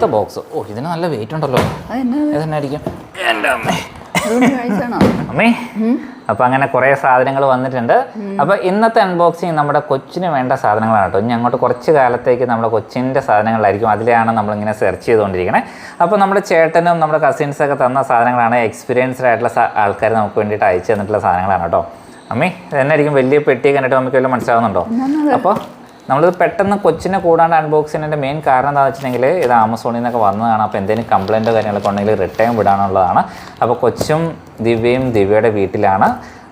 അടുത്ത ബോക്സ് ഓ ഇതിന് നല്ല വെയിറ്റ് ഉണ്ടല്ലോ. ഇതെന്നായിരിക്കും? എന്റെ അമ്മേ. അമ്മേ. അപ്പോൾ അങ്ങനെ കുറെ സാധനങ്ങൾ വന്നിട്ടുണ്ട്. അപ്പൊ ഇന്നത്തെ അൺബോക്സിങ് നമ്മുടെ കൊച്ചിന് വേണ്ട സാധനങ്ങളാണ് കേട്ടോ. ഇനി അങ്ങോട്ട് കുറച്ച് കാലത്തേക്ക് നമ്മുടെ കൊച്ചിന്റെ സാധനങ്ങളായിരിക്കും. അതിലാണ് നമ്മളിങ്ങനെ സെർച്ച് ചെയ്തുകൊണ്ടിരിക്കുന്നത് അപ്പോൾ നമ്മുടെ ചേട്ടനും നമ്മുടെ കസിൻസ് ഒക്കെ തന്ന സാധനങ്ങളാണ്. എക്സ്പീരിയൻസ്ഡ് ആയിട്ടുള്ള ആൾക്കാർ നമുക്ക് വേണ്ടിയിട്ട് അയച്ചു തന്നിട്ടുള്ള സാധനങ്ങളാണ് കേട്ടോ. അമ്മേ ഇതെന്നായിരിക്കും വലിയ പെട്ടി കണ്ടിട്ട് നമുക്ക് വല്ലതും മനസ്സിലാവുന്നുണ്ടോ? അപ്പോൾ നമ്മളിത് പെട്ടെന്ന് കൊച്ചിനെ കൂടാണ്ട് അൺബോക്സ് ചെയ്യുന്നതിന്റെ മെയിൻ കാരണം എന്താണെന്ന് വെച്ചിട്ടുണ്ടെങ്കിൽ ഇത് ആമസോണിൽ നിന്നൊക്കെ വന്നതാണ്. അപ്പോൾ എന്തെങ്കിലും കംപ്ലയിന്റോ കാര്യങ്ങളൊക്കെ ഉണ്ടെങ്കിൽ റിട്ടേൺ വിടാനുള്ളതാണ്. അപ്പോൾ കൊച്ചും ദിവ്യയും ദിവ്യയുടെ വീട്ടിലാണ്.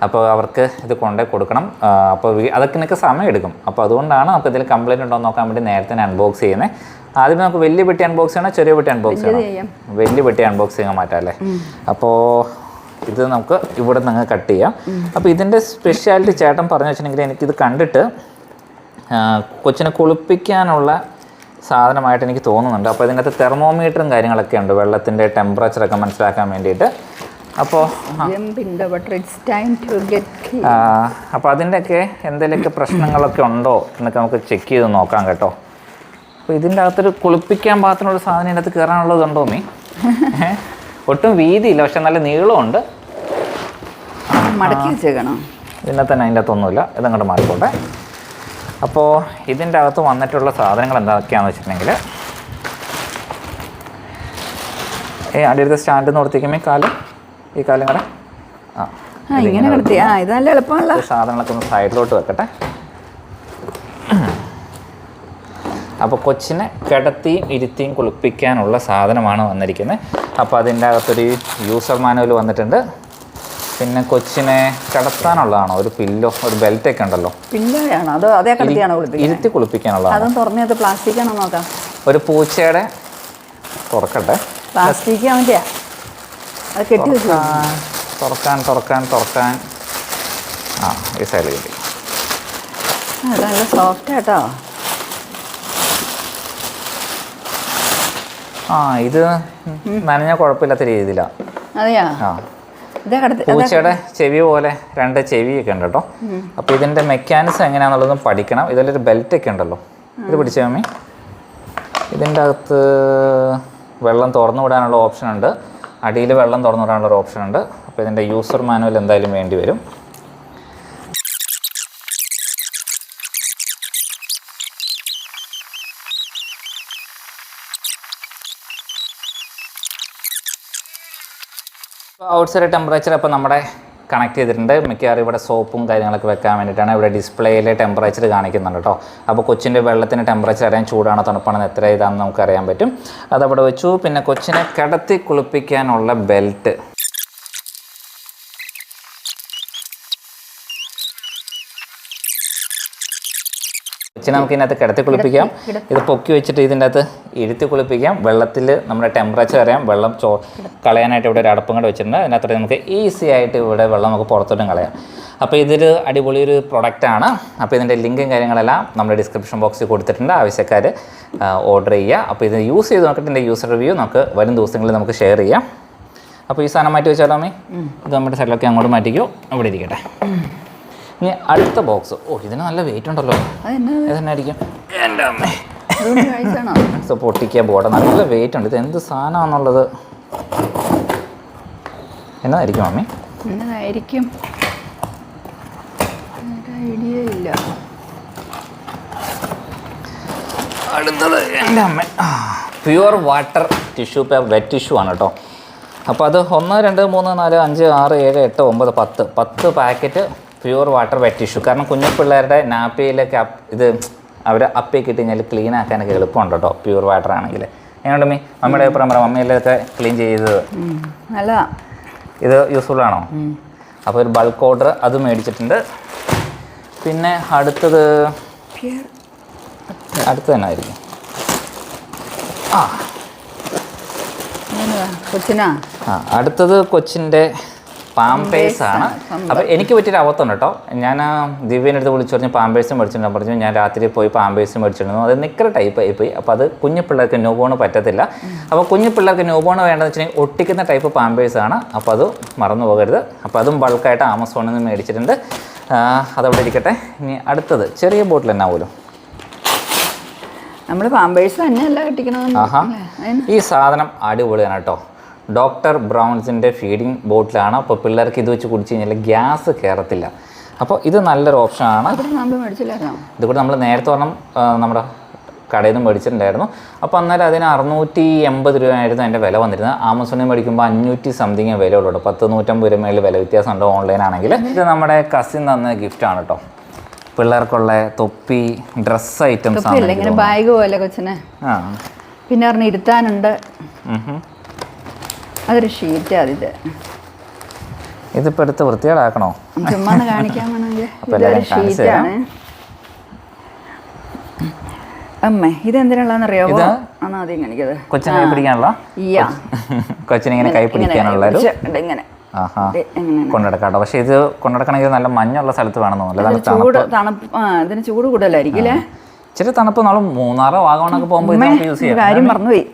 അപ്പോൾ അവർക്ക് ഇത് കൊണ്ടേ കൊടുക്കണം. അപ്പോൾ അതൊക്കെ എനിക്ക് സമയം എടുക്കും അപ്പോൾ അതുകൊണ്ടാണ് നമുക്ക് ഇതിൽ കംപ്ലയിന്റ് ഉണ്ടോ എന്ന് നോക്കാൻ വേണ്ടി നേരത്തെ തന്നെ അൺബോക്സ് ചെയ്യുന്നത് ആദ്യം നമുക്ക് വലിയ പെട്ടി അൺബോക്സ് ചെയ്യണോ ചെറിയ പെട്ടി അൺബോക്സ് ചെയ്യണം? വലിയ പെട്ടി അൺബോക്സ് ചെയ്യാൻ മാറ്റാം അല്ലേ? അപ്പോൾ ഇത് നമുക്ക് ഇവിടെ നിന്ന് കട്ട് ചെയ്യാം. അപ്പോൾ ഇതിന്റെ സ്പെഷ്യാലിറ്റി ചേട്ടൻ പറഞ്ഞു വെച്ചിട്ടുണ്ടെങ്കിൽ എനിക്കിത് കണ്ടിട്ട് കൊച്ചിനെ കുളിപ്പിക്കാനുള്ള സാധനമായിട്ട് എനിക്ക് തോന്നുന്നുണ്ട്. അപ്പോൾ ഇതിനകത്ത് തെർമോമീറ്ററും കാര്യങ്ങളൊക്കെ ഉണ്ട്. വെള്ളത്തിന്റെ ടെമ്പറേച്ചറൊക്കെ മനസ്സിലാക്കാൻ വേണ്ടിയിട്ട്. അപ്പോൾ അപ്പോൾ അതിന്റെയൊക്കെ എന്തെങ്കിലുമൊക്കെ പ്രശ്നങ്ങളൊക്കെ ഉണ്ടോ എന്നൊക്കെ നമുക്ക് ചെക്ക് ചെയ്ത് നോക്കാം കേട്ടോ. അപ്പോൾ ഇതിന്റെ അകത്തൊരു കുളിപ്പിക്കാൻ പാകത്തിനുള്ള സാധനം ഇതിനകത്ത് കയറാനുള്ളതുണ്ടോ മീ? ഏ? ഒട്ടും വീതിയില്ല. പക്ഷെ നല്ല നീളമുണ്ട്. മടക്കി വെച്ചേക്കണം. ഇതിനെ തന്നെ അതിന്റെ അകത്തൊന്നുമില്ല. ഇതങ്ങോട്ട് മാറിക്കോട്ടെ അപ്പോൾ ഇതിന്റെ അകത്ത് വന്നിട്ടുള്ള സാധനങ്ങൾ എന്തൊക്കെയാണെന്ന് വെച്ചിട്ടുണ്ടെങ്കിൽ ഏ അടിയടുത്ത സ്റ്റാൻഡ് ഈ കാൽ? ഈ കാലും കൂടെ? ആ ഇങ്ങനെ കിടത്തി. ആ ഇത് നല്ല എളുപ്പമുള്ള ഈ സാധനങ്ങളൊക്കെ ഒന്ന് സൈഡിലോട്ട് വെക്കട്ടെ. അപ്പോൾ കൊച്ചിനെ കിടത്തിയും ഇരുത്തിയും കുളിപ്പിക്കാനുള്ള സാധനമാണ് വന്നിരിക്കുന്നത്. അപ്പോൾ അതിന്റെ അകത്തൊരു യൂസർ മാനുവൽ വന്നിട്ടുണ്ട്. പിന്നെ കൊച്ചിനെ കിടത്താനുള്ളതാണോ? ഒരു പില്ലോ ഒരു ബെൽറ്റ് ഒക്കെ ഉണ്ടല്ലോ അതോ അതേ കിടത്തിയാണോ കുളിപ്പിക്കുന്നത് ഇരുത്തി കുളിപ്പിക്കാനുള്ളതാണ്? അതും തുറന്നത് പ്ലാസ്റ്റിക് ആണോ നോക്കാം? ഒരു പൂച്ചയുടെ തുറക്കട്ടെ. പ്ലാസ്റ്റിക് അവന്റെ അത് കെട്ടി വെച്ചു? തുറക്കാൻ തുറക്കാൻ തുറക്കാൻ. ആ ഈ സൈഡിൽ കിട്ടി. നല്ല സോഫ്റ്റ് ആ ഇത് നനഞ്ഞ കുഴപ്പമില്ലാത്ത രീതിയിലാണ് അതെയാ? ആ. പൂച്ചയുടെ ചെവി പോലെ രണ്ട് ചെവിയൊക്കെ ഉണ്ട് കേട്ടോ. അപ്പോൾ ഇതിന്റെ മെക്കാനിസം എങ്ങനെയാണെന്നുള്ളതും പഠിക്കണം. ഇതിലൊരു ബെൽറ്റ് ഒക്കെ ഉണ്ടല്ലോ. ഇത് പിടിച്ച മമ്മി ഇതിന്റെ അകത്ത് വെള്ളം തുറന്നു വിടാനുള്ള ഓപ്ഷൻ ഉണ്ട്. അടിയിൽ വെള്ളം തുറന്നു വിടാനുള്ള ഒരു ഓപ്ഷൻ ഉണ്ട്. അപ്പോൾ ഇതിന്റെ യൂസർ മാനുവൽ എന്തായാലും വേണ്ടി വരും. ഔട്ട്സൈഡ് ടെമ്പറേച്ചർ അപ്പോൾ നമ്മുടെ കണക്ട് ചെയ്തിട്ടുണ്ട്. മിക്കവാറും ഇവിടെ സോപ്പും കാര്യങ്ങളൊക്കെ വെക്കാൻ വേണ്ടിയിട്ടാണ് ഇവിടെ ഡിസ്പ്ലേയിലെ ടെമ്പറേച്ചർ കാണിക്കുന്നുണ്ട് കേട്ടോ അപ്പോൾ കൊച്ചിന്റെ വെള്ളത്തിന്റെ ടെമ്പറേച്ചർ അറിയാൻ ചൂടാണോ തണുപ്പാണോ എത്ര ഇതാണെന്ന് നമുക്ക് അറിയാൻ പറ്റും. അതവിടെ വെച്ചു. പിന്നെ കൊച്ചിനെ കിടത്തി കുളിപ്പിക്കാനുള്ള ബെൽറ്റ് കൊച്ചിനെ നമുക്ക് ഇതിനകത്ത് കിടത്തി കുളിപ്പിക്കാം. ഇത് പൊക്കി വെച്ചിട്ട് ഇതിന്റെ അകത്ത് ഇരുത്തി കുളിപ്പിക്കാം. വെള്ളത്തിൽ നമ്മുടെ ടെമ്പറേച്ചർ അറിയാം. വെള്ളം ചോ കളയാനായിട്ട് ഇവിടെ ഒരു അടപ്പും കൂടെ വെച്ചിട്ടുണ്ട്. അതിനകത്തോടെ നമുക്ക് ഈസി ആയിട്ട് ഇവിടെ വെള്ളം നമുക്ക് പുറത്തോട്ടും കളയാം. അപ്പോൾ ഇതൊരു അടിപൊളി ഒരു പ്രൊഡക്റ്റാണ് അപ്പോൾ ഇതിന്റെ ലിങ്കും കാര്യങ്ങളെല്ലാം നമ്മുടെ ഡിസ്ക്രിപ്ഷൻ ബോക്സിൽ കൊടുത്തിട്ടുണ്ട്. ആവശ്യക്കാർ ഓർഡർ ചെയ്യുക. അപ്പോൾ ഇത് യൂസ് ചെയ്ത് നോക്കിയിട്ട് ഇതിന്റെ യൂസർ റിവ്യൂ നമുക്ക് വരും ദിവസങ്ങളിൽ നമുക്ക് ഷെയർ ചെയ്യാം. അപ്പോൾ ഈ സാധനം മാറ്റി വെച്ചാലോ അമ്മേ? ഇത് നമ്മുടെ സൈഡിലൊക്കെ അങ്ങോട്ട് മാറ്റിക്കോ. അവിടെ ഇരിക്കട്ടെ. ഇനി അടുത്ത ബോക്സ് ഓ ഇതിന് നല്ല വെയിറ്റ് ഉണ്ടല്ലോ. അതെന്നാ? ഇതെന്നായിരിക്കും? എന്റെ അമ്മേ. പൊട്ടിക്കാൻ പോട്ടെ നല്ല വെയിറ്റ് ഉണ്ട്. ഇത് എന്ത് സാധനമാണെന്നുള്ളത്? എന്നതായിരിക്കും മമ്മി എന്നതായിരിക്കും? ഐഡിയ ഇല്ല. അടുത്തത്. എന്റെ അമ്മ. Pure water tissue paper wet tissue ആണ് കേട്ടോ. അപ്പോൾ അത് ഒന്ന് രണ്ട് മൂന്ന് നാല് അഞ്ച് ആറ് ഏഴ് എട്ട് ഒമ്പത് പത്ത്. പത്ത് packet pure water wet tissue കാരണം കുഞ്ഞു പിള്ളേരുടെ നാപ്പിയിലൊക്കെ ഇത് അവർ അപ്പിയൊക്കെ ഇട്ട് കഴിഞ്ഞാൽ ക്ലീൻ ആക്കാനൊക്കെ എളുപ്പമുണ്ട് കേട്ടോ പ്യുവർ വാട്ടർ ആണെങ്കിൽ എങ്ങനെയുണ്ട് മീ അമ്മയുടെ അഭിപ്രായം പറ മമ്മിയിലൊക്കെ ക്ലീൻ ചെയ്തത്? നല്ല. നല്ലതാ ഇത് യൂസ്ഫുൾ ആണോ? അപ്പോൾ ഒരു ബൾക്ക് ഓർഡർ അത് മേടിച്ചിട്ടുണ്ട്. പിന്നെ അടുത്തത്. അടുത്ത് തന്നെ ആയിരിക്കും. ആ. എന്നതാ? കൊച്ചിനാ? ആ അടുത്തത് കൊച്ചിന്റെ പാമ്പേഴ്സ് ആണ്. അപ്പൊ അപ്പോൾ എനിക്ക് പറ്റിയൊരു അബദ്ധം കേട്ടോ. ഞാൻ ദിവ്യന്റെ അടുത്ത് വിളിച്ചു പറഞ്ഞ് പാമ്പേഴ്സ് മേടിച്ചിട്ടുണ്ടെന്ന് പറഞ്ഞു. ഞാൻ രാത്രി പോയി പാമ്പേഴ്സ് മേടിച്ചിരുന്നു. അത് നിക്കര ടൈപ്പ് ആയി പോയി. അപ്പോൾ അത് കുഞ്ഞു പിള്ളേർക്ക് ന്യൂബോൺ പറ്റത്തില്ല. അപ്പോൾ കുഞ്ഞു പിള്ളേർക്ക് ന്യൂബോൺ വേണ്ടതെന്ന് വെച്ചിട്ടുണ്ടെങ്കിൽ ഒട്ടിക്കുന്ന ടൈപ്പ് പാമ്പേഴ്സ് ആണ്. അപ്പോൾ അത് മറന്നു പോകരുത്. അപ്പോൾ അതും ബൾക്കായിട്ട് ആമസോണിൽ നിന്ന് മേടിച്ചിട്ടുണ്ട്. അതവിടെ ഇരിക്കട്ടെ. ഇനി അടുത്തത് ചെറിയ ബോട്ടിൽ എന്നാ പോലും നമ്മൾ പാമ്പേഴ്സ് തന്നെയല്ല കെട്ടിക്കണമെന്ന് ഈ സാധനം അടിപൊളിയാണ് കേട്ടോ. ഡോക്ടർ ബ്രൗൺസിന്റെ ഫീഡിങ് ബോട്ടിലാണ്. അപ്പോൾ പിള്ളേർക്ക് ഇത് വെച്ച് കുടിച്ച് കഴിഞ്ഞാൽ ഗ്യാസ് കയറത്തില്ല അപ്പോൾ ഇത് നല്ലൊരു ഓപ്ഷനാണ്. ഇത് കൂടെ നമ്മൾ നേരത്തെ ഒരെണ്ണം നമ്മുടെ കടയിൽ നിന്ന് മേടിച്ചിട്ടുണ്ടായിരുന്നു. അപ്പോൾ അന്നേരം അതിന് അറുന്നൂറ്റി എൺപത് രൂപയായിരുന്നു അതിന്റെ വില വന്നിരുന്നത്. ആമസോണിൽ മേടിക്കുമ്പോൾ അഞ്ഞൂറ്റി സംതിങ് വില ഉള്ളൂ പത്ത് നൂറ്റമ്പത് രൂപ മേളിൽ വില വ്യത്യാസമുണ്ട് ഓൺലൈൻ ആണെങ്കിൽ ഇത് നമ്മുടെ കസിൻ തന്ന ആണ് കേട്ടോ. പിള്ളേർക്കുള്ള തൊപ്പി ഡ്രസ് ഐറ്റംസ് ബാഗ് പോലെ കൊച്ചിനെ. പിന്നെ ഇരുത്താനുണ്ട്. അതൊരു ഷീറ്റാണ് ഇത് ഇതിപ്പോൾ എടുത്ത് വൃത്തികേടാക്കണോ? ചുമ്മാ കാണിക്കാൻ വേണമെങ്കിൽ ഇതൊരു ഷീറ്റാണ് അമ്മേ ഇതെന്തിനുള്ളതെന്നറിയാവോ ഇത്? ആണോ ആദ്യം കാണിക്കത് കൊച്ചിനെ കൈ പിടിക്കാനുള്ള? ഇങ്ങനെ കൈ പിടിക്കാനുള്ള കൊണ്ടെടുക്കാട്ടോ. പക്ഷേ ഇത് കൊണ്ടെടുക്കണമെങ്കിൽ നല്ല മഞ്ഞുള്ള സ്ഥലത്ത് വേണം തോന്നുന്നു. ചൂട് തണുപ്പ് ആ ഇതിന് ചൂട് കൂടുതലായിരിക്കും അല്ലേ? ഇച്ചിരി തണുപ്പ് നമ്മൾ മൂന്നാറോ വാഗമണൊക്കെ പോകുമ്പോൾ യൂസ് ചെയ്യാം. കാര്യം മറന്നുപോയി.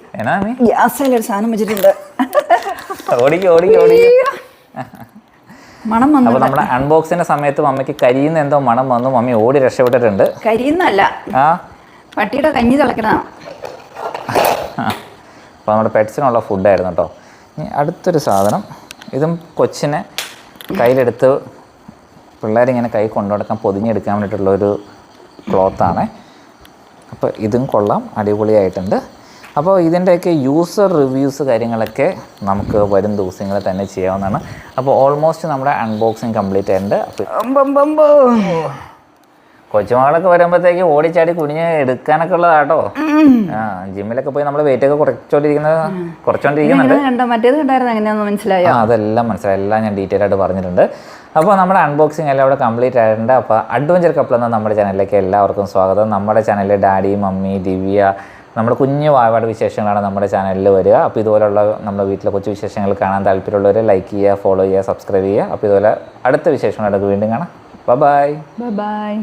ഗ്യാസിലൊരു സാധനം വെച്ചിട്ടുണ്ട്. ഓടിക്ക് ഓടിക്കും ഓടിക്കും. മണം വന്നു അപ്പോൾ നമ്മുടെ അൺബോക്സിന്റെ സമയത്ത് മമ്മിക്ക് കരിയുന്ന എന്തോ മണം വന്നു. മമ്മി ഓടി രക്ഷപ്പെട്ടിട്ടുണ്ട്. കരിയുന്നല്ല. ആ? പട്ടിയുടെ കഞ്ഞി തിളക്കണതാണ് അപ്പോൾ നമ്മുടെ പെറ്റ്സിനുള്ള ഫുഡായിരുന്നു കേട്ടോ. ഇനി അടുത്തൊരു സാധനം. ഇതും കൊച്ചിനെ കയ്യിലെടുത്ത് പിള്ളേരിങ്ങനെ കൈ കൊണ്ടുനടക്കാൻ പൊതിഞ്ഞെടുക്കാൻ വേണ്ടിയിട്ടുള്ള ഒരു ക്ലോത്താണ്. അപ്പോൾ ഇതും കൊള്ളാം. അടിപൊളിയായിട്ടുണ്ട്. അപ്പോൾ ഇതിന്റെയൊക്കെ യൂസർ റിവ്യൂസ് കാര്യങ്ങളൊക്കെ നമുക്ക് വരും ദിവസങ്ങളിൽ തന്നെ ചെയ്യാവുന്നതാണ്. അപ്പോൾ ഓൾമോസ്റ്റ് നമ്മുടെ അൺബോക്സിങ് കംപ്ലീറ്റ് ആയിട്ടുണ്ട്. കൊച്ചുമകളൊക്കെ വരുമ്പോഴത്തേക്ക് ഓടിച്ചാടി കുനിഞ്ഞ് എടുക്കാനൊക്കെ ഉള്ളതാട്ടോ. ആ ജിമ്മിലൊക്കെ പോയി നമ്മൾ വെയിറ്റ് ഒക്കെ കുറച്ചോണ്ടിരിക്കുന്നത് കുറച്ചോണ്ടിരിക്കുന്നുണ്ട്. മറ്റേത് കണ്ടായിരുന്നു മനസ്സിലായോ? അതെല്ലാം മനസ്സിലായി. എല്ലാം ഞാൻ ഡീറ്റെയിൽ ആയിട്ട് പറഞ്ഞിട്ടുണ്ട്. അപ്പോൾ നമ്മുടെ അൺബോക്സിങ് എല്ലാം ഇവിടെ കംപ്ലീറ്റ് ആയിട്ടുണ്ട്. അപ്പോൾ അഡ്വഞ്ചർ കപ്പിൾ എന്ന നമ്മുടെ ചാനലിലേക്ക് എല്ലാവർക്കും സ്വാഗതം. നമ്മുടെ ചാനലിൽ ഡാഡി മമ്മി ദിവ്യ നമ്മുടെ കുഞ്ഞു വായപാട് വിശേഷങ്ങളാണ് നമ്മുടെ ചാനലിൽ വരിക. അപ്പോൾ ഇതുപോലുള്ള നമ്മുടെ വീട്ടിലെ കൊച്ചു വിശേഷങ്ങൾ കാണാൻ താല്പര്യമുള്ളവർ ലൈക്ക് ചെയ്യുക ഫോളോ ചെയ്യുക സബ്സ്ക്രൈബ് ചെയ്യുക. അപ്പോൾ ഇതുപോലെ അടുത്ത വിശേഷങ്ങളൊക്കെ വീണ്ടും കാണാം. Bye bye bye